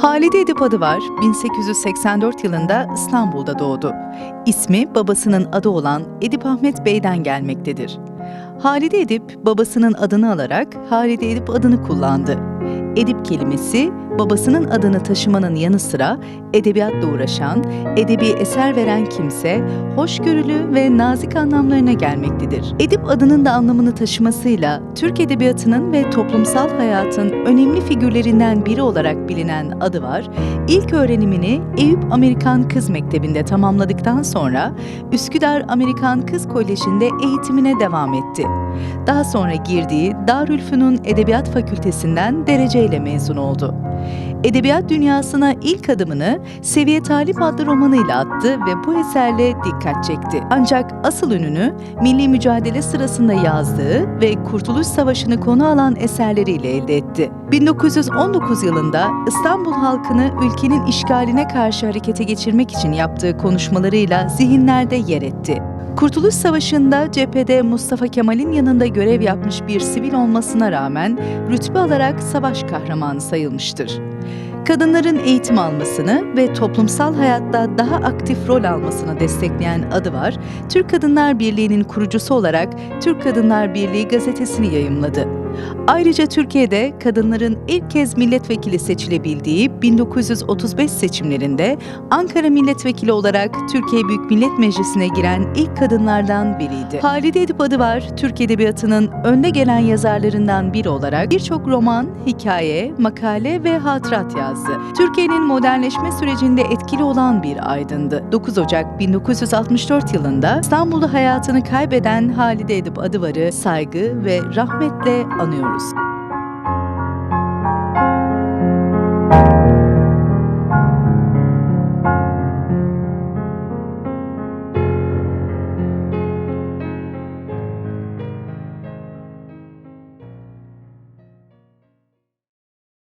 Halide Edip Adıvar 1884 yılında İstanbul'da doğdu. İsmi babasının adı olan Edip Ahmet Bey'den gelmektedir. Halide Edip babasının adını alarak Halide Edip adını kullandı. Edip kelimesi babasının adını taşımanın yanı sıra edebiyatla uğraşan, edebi eser veren kimse, hoşgörülü ve nazik anlamlarına gelmektedir. Edip adının da anlamını taşımasıyla Türk edebiyatının ve toplumsal hayatın önemli figürlerinden biri olarak bilinen adı var. İlk öğrenimini Eyüp Amerikan Kız Mektebi'nde tamamladıktan sonra Üsküdar Amerikan Kız Koleji'nde eğitimine devam etti. Daha sonra girdiği Darülfünun Edebiyat Fakültesinden dereceyle mezun oldu. Edebiyat dünyasına ilk adımını Seviye Talip adlı romanıyla attı ve bu eserle dikkat çekti. Ancak asıl ününü milli mücadele sırasında yazdığı ve Kurtuluş Savaşı'nı konu alan eserleriyle elde etti. 1919 yılında İstanbul halkını ülkenin işgaline karşı harekete geçirmek için yaptığı konuşmalarıyla zihinlerde yer etti. Kurtuluş Savaşı'nda cephede Mustafa Kemal'in yanında görev yapmış bir sivil olmasına rağmen rütbe alarak savaş kahramanı sayılmıştır. Kadınların eğitim almasını ve toplumsal hayatta daha aktif rol almasını destekleyen adı var, Türk Kadınlar Birliği'nin kurucusu olarak Türk Kadınlar Birliği gazetesini yayımladı. Ayrıca Türkiye'de kadınların ilk kez milletvekili seçilebildiği 1935 seçimlerinde Ankara milletvekili olarak Türkiye Büyük Millet Meclisi'ne giren ilk kadınlardan biriydi. Halide Edip adı var, Türk Edebiyatı'nın önde gelen yazarlarından biri olarak birçok roman, hikaye, makale ve hatırat yazdı. Türkiye'nin modernleşme sürecinde etkili olan bir aydındı. 9 Ocak 1964 yılında İstanbul'da hayatını kaybeden Halide Edip Adıvar'ı saygı ve rahmetle anıyoruz.